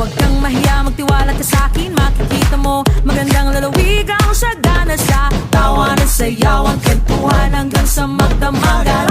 Huwag kang mahiya, magtiwala ka sa'kin Makikita mo, magandang lalawigan Sagana sa tawa ng sayaw Ang kantuhan hanggang sa magdamagan